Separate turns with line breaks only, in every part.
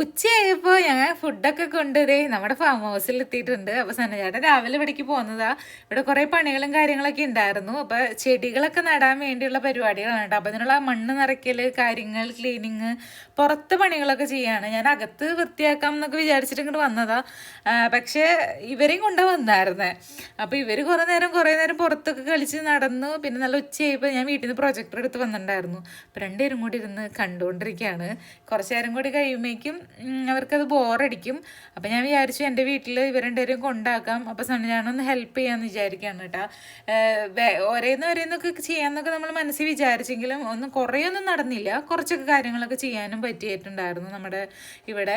ഉച്ചയായപ്പോ ഞങ്ങൾ ഫുഡൊക്കെ കൊണ്ടുതേ നമ്മുടെ ഫാം ഹൗസിൽ എത്തിയിട്ടുണ്ട്. അപ്പൊ സന്നചേട്ടൻ രാവിലെ ഇവിടേക്ക് പോകുന്നതാ. ഇവിടെ കുറെ പണികളും കാര്യങ്ങളൊക്കെ ഉണ്ടായിരുന്നു. അപ്പൊ ചെടികളൊക്കെ നടാൻ വേണ്ടിയുള്ള പരിപാടികളാണ് കേട്ടോ. അപ്പൊ അതിനുള്ള മണ്ണ് നിറയ്ക്കൽ കാര്യങ്ങൾ ക്ലീനിങ് പുറത്ത് പണികളൊക്കെ ചെയ്യാണ്. ഞാൻ അകത്ത് വൃത്തിയാക്കാം എന്നൊക്കെ വിചാരിച്ചിട്ട് വന്നതാ. പക്ഷേ ഇവരെയും കൊണ്ട് വന്നായിരുന്നേ. അപ്പൊ ഇവർ കുറെ നേരം കുറെ നേരം പുറത്തൊക്കെ കളിച്ച് നടന്നു. പിന്നെ നല്ല ഉച്ചയായപ്പോൾ ഞാൻ വീട്ടിൽ നിന്ന് പ്രൊജക്ടർ എടുത്ത് വന്നിട്ടുണ്ടായിരുന്നു. അപ്പൊ രണ്ടുപേരും കൂടി ഇരുന്ന് കണ്ടുകൊണ്ടിരിക്കുകയാണ്. കുറച്ച് നേരം കൂടി കഴിയുമ്പോഴേക്കും അവർക്കത് ബോറടിക്കും. അപ്പം ഞാൻ വിചാരിച്ചു എന്റെ വീട്ടിൽ ഇവർ രണ്ടുപേരും കൊണ്ടാക്കാം. അപ്പോൾ സണ്ണിജാനൊന്ന് ഹെൽപ്പ് ചെയ്യാമെന്ന് വിചാരിക്കുകയാണ് കേട്ടോ ഒരേന്ന് ഒരേന്നൊക്കെ ചെയ്യാമെന്നൊക്കെ നമ്മൾ മനസ്സിൽ വിചാരിച്ചെങ്കിലും ഒന്നും കുറേയൊന്നും നടന്നില്ല. കുറച്ചൊക്കെ കാര്യങ്ങളൊക്കെ ചെയ്യാനും പറ്റിയിട്ടുണ്ടായിരുന്നു നമ്മുടെ ഇവിടെ.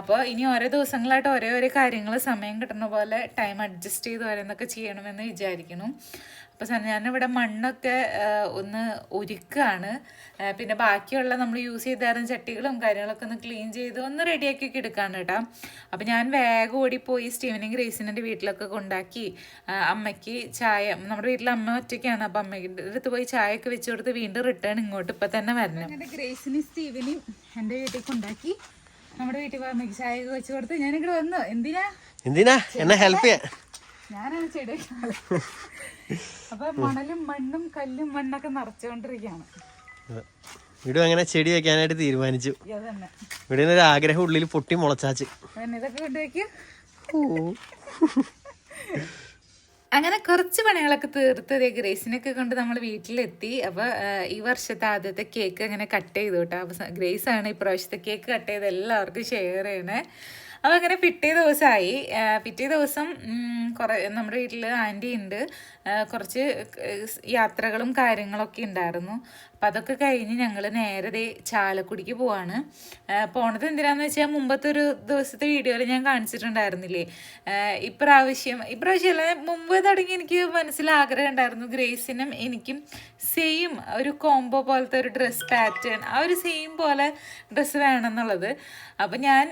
അപ്പോൾ ഇനി ഓരോ ദിവസങ്ങളായിട്ട് ഓരോ ഓരോ കാര്യങ്ങൾ സമയം കിട്ടുന്ന പോലെ ടൈം അഡ്ജസ്റ്റ് ചെയ്ത് ഓരോന്നൊക്കെ ചെയ്യണമെന്ന് വിചാരിക്കണം അപ്പോൾ ഞാൻ ഇവിടെ മണ്ണൊക്കെ ഒന്ന് ഒരുക്കുകയാണ് പിന്നെ ബാക്കിയുള്ള നമ്മൾ യൂസ് ചെയ്തായിരുന്ന ചട്ടികളും കാര്യങ്ങളൊക്കെ ഒന്ന് ക്ലീൻ ചെയ്ത് ഒന്ന് റെഡിയാക്കി ഒക്കെ എടുക്കാണ് കേട്ടോ. അപ്പോൾ ഞാൻ വേഗം ഓടിപ്പോയി സ്റ്റീവനും ഗ്രേസിനെ വീട്ടിലൊക്കെ കൊണ്ടാക്കി അമ്മയ്ക്ക് ചായ നമ്മുടെ വീട്ടിൽ അമ്മ ഒറ്റയ്ക്കാണ്. അപ്പോൾ അമ്മയുടെ അടുത്ത് പോയി ചായയൊക്കെ ഒക്കെ വെച്ച് കൊടുത്ത് വീണ്ടും റിട്ടേൺ ഇങ്ങോട്ട് ഇപ്പം തന്നെ വരണം.
ഗ്രേസിനും സ്റ്റീവനും എന്റെ വീട്ടിൽ കൊണ്ടാക്കി നമ്മുടെ വീട്ടിൽ പോയി അമ്മയ്ക്ക് ചായ ഒക്കെ വെച്ച് കൊടുത്ത് ഞാനിങ്ങോട്ട് വന്നു. എന്തിനാ?
എന്തിനാ? എന്നെ ഹെൽപ്പ് ചെയ്യാൻ.
ഞാനാണ് ചെടി. അപ്പൊ മണലും മണ്ണും കല്ലും മണ്ണൊക്കെ നിറച്ചുകൊണ്ടിരിക്കുകയാണ്.
ഇവിടെ അങ്ങനെ ചെടി വെക്കാനായിട്ട് തീരുമാനിച്ചു. ഇവിടെ ഒരു ആഗ്രഹം ഉള്ളിൽ പൊട്ടി മുളച്ചാച്ച്.
അങ്ങനെ കുറച്ച് പണികളൊക്കെ തീർത്ത് ദേ ഗ്രേസിനൊക്കെ കൊണ്ട് നമ്മൾ വീട്ടിലെത്തി. അപ്പോൾ ഈ വർഷത്തെ ആദ്യത്തെ കേക്ക് അങ്ങനെ കട്ട് ചെയ്തു കേട്ടോ. അപ്പോൾ ഗ്രേസ് ആണ് ഈ പ്രാവശ്യത്തെ കേക്ക് കട്ട് ചെയ്ത് എല്ലാവർക്കും ഷെയർ ചെയ്യണേ. അപ്പോൾ അങ്ങനെ പിറ്റേ ദിവസമായി പിറ്റേ ദിവസം കുറേ നമ്മുടെ വീട്ടിൽ ആന്റി ഉണ്ട് കുറച്ച് യാത്രകളും കാര്യങ്ങളൊക്കെ ഉണ്ടായിരുന്നു അപ്പോൾ അതൊക്കെ കഴിഞ്ഞ് ഞങ്ങൾ നേരത്തെ ചാലക്കുടിക്ക് പോവാണ്. പോണത് എന്തിനാന്ന് വെച്ചാൽ മുമ്പത്തെ ഒരു ദിവസത്തെ വീഡിയോയിൽ ഞാൻ കാണിച്ചിട്ടുണ്ടായിരുന്നില്ലേ? ഇപ്രാവശ്യം ഇപ്രാവശ്യം അല്ല മുമ്പ് തുടങ്ങി എനിക്ക് മനസ്സിൽ ആഗ്രഹം ഉണ്ടായിരുന്നു. ഗ്രേസിനും എനിക്കും സെയിം ഒരു കോംബോ പോലത്തെ ഒരു ഡ്രസ് പാറ്റേൺ ആ ഒരു സെയിം പോലെ ഡ്രസ്സ് വേണം എന്നുള്ളത്. അപ്പം ഞാൻ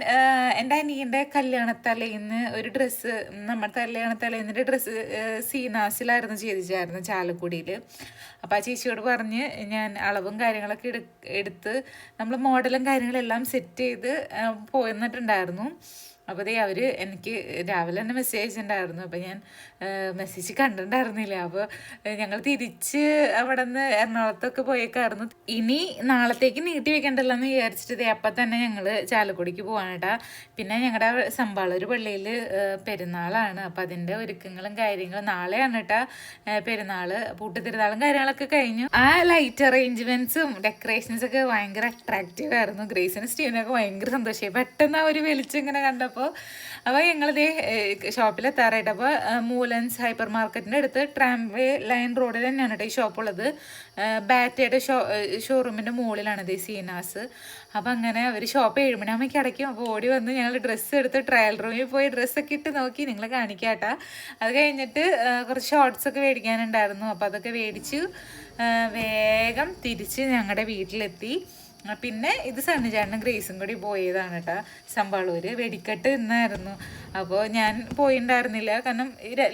എന്റെ എന്റെ അനിയന്റെ കല്യാണത്തലേന്ന് ഒരു ഡ്രസ്സ് നമ്മുടെ കല്യാണത്തലേന്നിന്റെ ഡ്രസ്സ് സീനാസിലായിരുന്നു ചെയ്തിച്ചായിരുന്നു ചാലക്കുടിയിൽ അപ്പോൾ ആ ചേച്ചിയോട് പറഞ്ഞ് ഞാൻ അളവും കാര്യങ്ങളൊക്കെ എടു എടുത്ത് നമ്മൾ മോഡലും കാര്യങ്ങളെല്ലാം സെറ്റ് ചെയ്ത് പോയിന്നിട്ടുണ്ടായിരുന്നു അപ്പോൾ അവർ എനിക്ക് രാവിലെ തന്നെ മെസ്സേജ് അയച്ചിട്ടുണ്ടായിരുന്നു അപ്പോൾ ഞാൻ മെസ്സേജ് കണ്ടിട്ടുണ്ടായിരുന്നില്ല. അപ്പോൾ ഞങ്ങൾ തിരിച്ച് അവിടെ നിന്ന് എറണാകുളത്തൊക്കെ പോയേക്കായിരുന്നു. ഇനി നാളത്തേക്ക് നീട്ടി വെക്കണ്ടല്ലോ എന്ന് വിചാരിച്ചിട്ട് അപ്പം തന്നെ ഞങ്ങൾ ചാലക്കുടിക്ക് പോകാനട്ടാ പിന്നെ ഞങ്ങളുടെ സമ്പാളൂർ പള്ളിയിൽ പെരുന്നാളാണ്. അപ്പോൾ അതിന്റെ ഒരുക്കങ്ങളും കാര്യങ്ങളും നാളെയാണ് കേട്ടാ പെരുന്നാൾ പൂട്ടുതിരുന്നാളും കാര്യങ്ങളൊക്കെ കഴിഞ്ഞു. ആ ലൈറ്റ് അറേഞ്ച്മെന്റ്സും ഡെക്കറേഷൻസൊക്കെ ഭയങ്കര അട്രാക്റ്റീവ് ആയിരുന്നു. ഗ്രേസിനും സ്റ്റീവിനൊക്കെ ഭയങ്കര സന്തോഷമായി. പെട്ടെന്ന് ആ ഒരു വെളിച്ചം ഇങ്ങനെ കണ്ടപ്പോൾ അപ്പോൾ അപ്പോൾ ഞങ്ങളിത് ഷോപ്പിലെത്താറായിട്ട്. അപ്പോൾ മൂലൻസ് ഹൈപ്പർ മാർക്കറ്റിന്റെ അടുത്ത് ട്രാംവേ ലൈൻ റോഡിൽ തന്നെയാണ് കേട്ടോ ഈ ഷോപ്പുള്ളത്. ബാറ്റയുടെ ഷോ ഷോറൂമിന്റെ മുകളിലാണ് ഈ സീനാസ്. അപ്പം അങ്ങനെ അവർ ഷോപ്പ് ഏഴുമണിയാകുമ്പോൾ അടയ്ക്കും. അപ്പോൾ ഓടി വന്ന് ഞങ്ങൾ ഡ്രസ്സ് എടുത്ത് ട്രയൽ റൂമിൽ പോയി ഡ്രസ്സൊക്കെ ഇട്ട് നോക്കി. നിങ്ങളെ കാണിക്കാട്ടാ. അത് കഴിഞ്ഞിട്ട് കുറച്ച് ഷോർട്സ് ഒക്കെ മേടിക്കാനുണ്ടായിരുന്നു. അപ്പോൾ അതൊക്കെ മേടിച്ചു. വേഗം തിരിച്ച് ഞങ്ങളുടെ വീട്ടിലെത്തി. പിന്നെ ഇത് സണ്ണിചാണ്ടനും ഗ്രേസും കൂടി പോയതാണ് കേട്ടോ സമ്പാളൂര് വെടിക്കെട്ട് ഇന്നായിരുന്നു. അപ്പോൾ ഞാൻ പോയിണ്ടായിരുന്നില്ല. കാരണം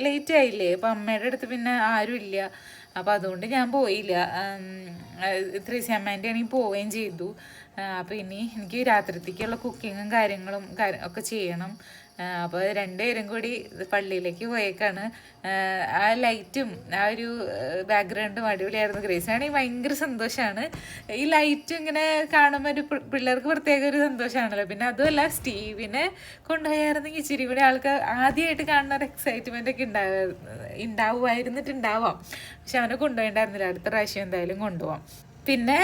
ലേറ്റ് ആയില്ലേ. അപ്പോൾ അമ്മയുടെ അടുത്ത് പിന്നെ ആരും ഇല്ല അപ്പോൾ അതുകൊണ്ട് ഞാൻ പോയില്ല. ത്രേസി അമ്മേന്റെ ആണെങ്കിൽ പോവുകയും ചെയ്തു. അപ്പോൾ ഇനി എനിക്ക് രാത്രിത്തേക്കുള്ള കുക്കിങ്ങും കാര്യങ്ങളും കാര്യം ഒക്കെ ചെയ്യണം. അപ്പോൾ രണ്ടുപേരും കൂടി പള്ളിയിലേക്ക് പോയേക്കാണ്. ആ, ലൈറ്റും ആ ഒരു ബാക്ക്ഗ്രൗണ്ടും അടിപൊളിയായിരുന്നു. ഗ്രേസ് ആണെങ്കിൽ ഭയങ്കര സന്തോഷമാണ് ഈ ലൈറ്റ് ഇങ്ങനെ കാണുമ്പോൾ ഒരു പിള്ളേർക്ക് പ്രത്യേക ഒരു സന്തോഷമാണല്ലോ പിന്നെ അതുമല്ല സ്റ്റീവിനെ കൊണ്ടുപോയായിരുന്നെങ്കിൽ ഇച്ചിരി കൂടി ആൾക്ക് ആദ്യമായിട്ട് കാണുന്ന ഒരു എക്സൈറ്റ്മെന്റ് ഒക്കെ ഉണ്ടാവുമായിരുന്നിട്ടുണ്ടാവാം. പക്ഷെ അവനെ കൊണ്ടുപോയിണ്ടായിരുന്നില്ല. അടുത്ത പ്രാവശ്യം എന്തായാലും കൊണ്ടുപോകാം പിന്നെ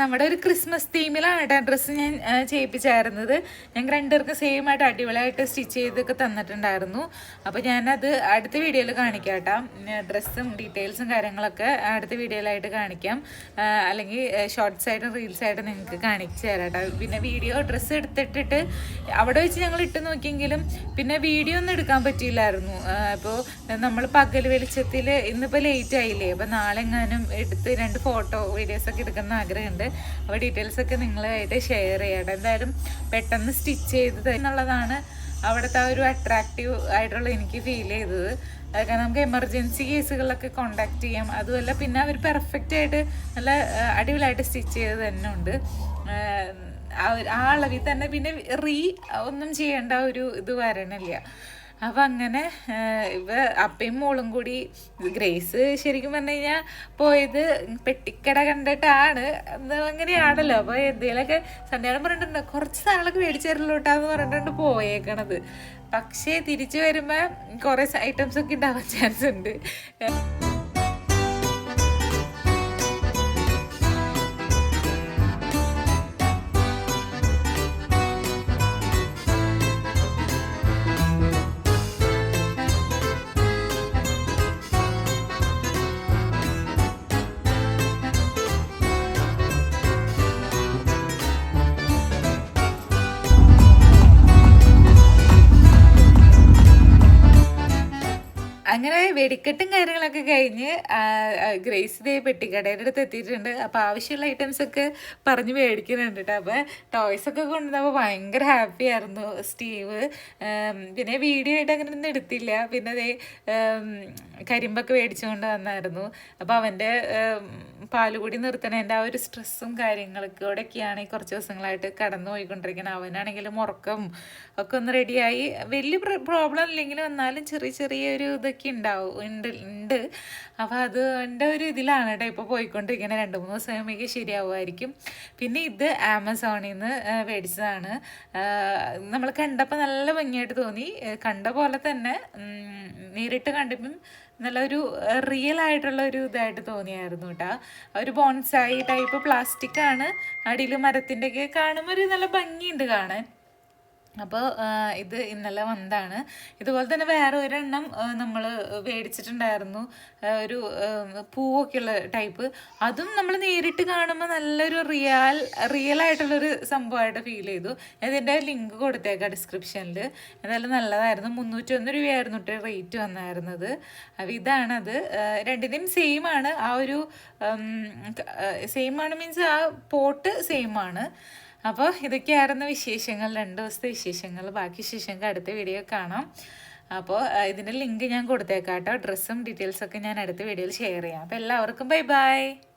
നമ്മുടെ ഒരു ക്രിസ്മസ് തീമിലാണ് കേട്ടോ ഡ്രസ്സ് ഞാൻ ചെയ്യിപ്പിച്ചായിരുന്നത്. ഞങ്ങൾ രണ്ടുപേർക്കും സെയിം ആയിട്ട് അടിപൊളിയായിട്ട് സ്റ്റിച്ച് ചെയ്തൊക്കെ തന്നിട്ടുണ്ടായിരുന്നു. അപ്പോൾ ഞാനത് അടുത്ത വീഡിയോയിൽ കാണിക്കാം കേട്ടോ ഡ്രസ്സും ഡീറ്റെയിൽസും കാര്യങ്ങളൊക്കെ അടുത്ത വീഡിയോയിലായിട്ട് കാണിക്കാം. അല്ലെങ്കിൽ ഷോർട്സ് ആയിട്ടും റീൽസ് ആയിട്ടും നിങ്ങൾക്ക് കാണിച്ചു തരാം കേട്ടോ പിന്നെ വീഡിയോ ഡ്രസ്സ് എടുത്തിട്ടിട്ട് അവിടെ വെച്ച് ഞങ്ങൾ ഇട്ട് നോക്കിയെങ്കിലും പിന്നെ വീഡിയോ ഒന്നും എടുക്കാൻ പറ്റിയില്ലായിരുന്നു. അപ്പോൾ നമ്മൾ പകൽ വെളിച്ചത്തിൽ ഇന്നിപ്പോൾ ലേറ്റ് ആയില്ലേ? അപ്പോൾ നാളെ എങ്ങാനും എടുത്ത് രണ്ട് ഫോട്ടോ വീഡിയോസ് ഒക്കെ എടുക്കുന്ന ആഗ്രഹമുണ്ട്. അപ്പോൾ ഡീറ്റെയിൽസ് ഒക്കെ നിങ്ങളായിട്ട് ഷെയർ ചെയ്യട്ടെ എന്തായാലും പെട്ടെന്ന് സ്റ്റിച്ച് ചെയ്ത് എന്നുള്ളതാണ് അവിടുത്തെ ആ ഒരു അട്രാക്റ്റീവ് ആയിട്ടുള്ള എനിക്ക് ഫീൽ ചെയ്തത്. കാരണം നമുക്ക് എമർജൻസി കേസുകളിലൊക്കെ കോണ്ടാക്ട് ചെയ്യാം. അതുമല്ല പിന്നെ അവർ പെർഫെക്റ്റ് ആയിട്ട് നല്ല അടിപൊളിയായിട്ട് സ്റ്റിച്ച് ചെയ്ത് തന്നെ ഉണ്ട് ആ അളവിൽ തന്നെ പിന്നെ റീ ഒന്നും ചെയ്യേണ്ട ഒരു ഇത് വരണില്ല. അപ്പം അങ്ങനെ ഇവ അപ്പയും മോളും കൂടി ഗ്രേസ് ശരിക്കും പറഞ്ഞു കഴിഞ്ഞാൽ പോയത് പെട്ടിക്കട കണ്ടിട്ടാണ്. അങ്ങനെയാണല്ലോ. അപ്പോൾ എന്തെങ്കിലുമൊക്കെ സന്ധ്യാടം പറഞ്ഞിട്ടുണ്ട്. കുറച്ച് സാധനങ്ങളൊക്കെ മേടിച്ചു തരലോട്ടാന്ന് പറഞ്ഞിട്ടുണ്ട് പോയേക്കണത്. പക്ഷേ തിരിച്ചു വരുമ്പോൾ കുറേ ഐറ്റംസ് ഒക്കെ ഉണ്ടാവാൻ ചാൻസ് ഉണ്ട് അങ്ങനെ വെടിക്കെട്ടും കാര്യങ്ങളൊക്കെ കഴിഞ്ഞ് ഗ്രേസ് ദേ പെട്ടിക്കടയുടെ അടുത്ത് എത്തിയിട്ടുണ്ട്. അപ്പോൾ ആവശ്യമുള്ള ഐറ്റംസ് ഒക്കെ പറഞ്ഞ് മേടിക്കുന്നുണ്ട് കേട്ടോ അപ്പോൾ ടോയ്സ് ഒക്കെ കൊണ്ടുവന്നപ്പോൾ ഭയങ്കര ഹാപ്പി ആയിരുന്നു സ്റ്റീവ്. പിന്നെ വീഡിയോ ആയിട്ട് അങ്ങനെ ഒന്നും എടുത്തില്ല. പിന്നെ അതേ കരിമ്പൊക്കെ മേടിച്ചുകൊണ്ട് വന്നായിരുന്നു. അപ്പോൾ അവന്റെ പാലുകൂടി നിർത്തണേന്റെ ആ ഒരു സ്ട്രെസ്സും കാര്യങ്ങളൊക്കെ ഈ കുറച്ച് ദിവസങ്ങളായിട്ട് കടന്നു പോയിക്കൊണ്ടിരിക്കുന്നത് അവനാണെങ്കിലും ഉറക്കം ഒക്കെ ഒന്ന് റെഡിയായി വലിയ പ്രോബ്ലം ഇല്ലെങ്കിലും വന്നാലും ചെറിയ ചെറിയ ഒരു ഇതൊക്കെ ഉണ്ടാവും ഉണ്ട് ഉണ്ട്. അപ്പോൾ അതുകൊണ്ട് ഒരു ഇതിലാണ് കേട്ടോ ഇപ്പോൾ പോയിക്കൊണ്ടിരിക്കുന്നത് രണ്ട് മൂന്ന് ദിവസം കഴിയുമ്പോഴേക്ക് ശരിയാവുമായിരിക്കും. പിന്നെ ഇത് ആമസോണിൽ നിന്ന് മേടിച്ചതാണ്. നമ്മൾ കണ്ടപ്പോൾ നല്ല ഭംഗിയായിട്ട് തോന്നി. കണ്ട പോലെ തന്നെ നേരിട്ട് കണ്ടപ്പം നല്ലൊരു റിയൽ ആയിട്ടുള്ള ഒരു ഇതായിട്ട് തോന്നിയായിരുന്നു കേട്ടോ ഒരു ബോൺസായി ടൈപ്പ് പ്ലാസ്റ്റിക് ആണ് അടിയിൽ മരത്തിന്റെയൊക്കെ കാണുമ്പോൾ ഒരു നല്ല ഭംഗിയുണ്ട് കാണാൻ. അപ്പോൾ ഇത് ഇന്നലെ വന്നതാണ്. ഇതുപോലെ തന്നെ വേറെ ഒരെണ്ണം നമ്മൾ മേടിച്ചിട്ടുണ്ടായിരുന്നു. ഒരു പൂവൊക്കെ ഉള്ള ടൈപ്പ്. അതും നമ്മൾ നേരിട്ട് കാണുമ്പോൾ നല്ലൊരു റിയൽ റിയൽ ആയിട്ടുള്ളൊരു സംഭവമായിട്ട് ഫീൽ ചെയ്തു ഇതിന്റെ ലിങ്ക് കൊടുത്തേക്കാം ഡിസ്ക്രിപ്ഷനിൽ എന്തായാലും നല്ലതായിരുന്നു. മുന്നൂറ്റൊന്ന് രൂപയായിരുന്നു കേട്ടോ റേറ്റ് വന്നായിരുന്നത്. അപ്പോൾ ഇതാണത്. രണ്ടിനെയും സെയിം ആണ്. ആ ഒരു സെയിം ആണ് മീൻസ് ആ പോട്ട് സെയിം ആണ്. അപ്പോൾ ഇതൊക്കെയായിരുന്നു വിശേഷങ്ങൾ. രണ്ട് ദിവസത്തെ വിശേഷങ്ങൾ. ബാക്കി വിശേഷങ്ങൾക്ക് അടുത്ത വീഡിയോ കാണാം. അപ്പോൾ ഇതിന്റെ ലിങ്ക് ഞാൻ കൊടുത്തേക്കാം കേട്ടോ. ഡ്രസ്സും ഡീറ്റെയിൽസൊക്കെ ഞാൻ അടുത്ത വീഡിയോയിൽ ഷെയർ ചെയ്യാം. അപ്പോൾ എല്ലാവർക്കും ബൈ ബൈ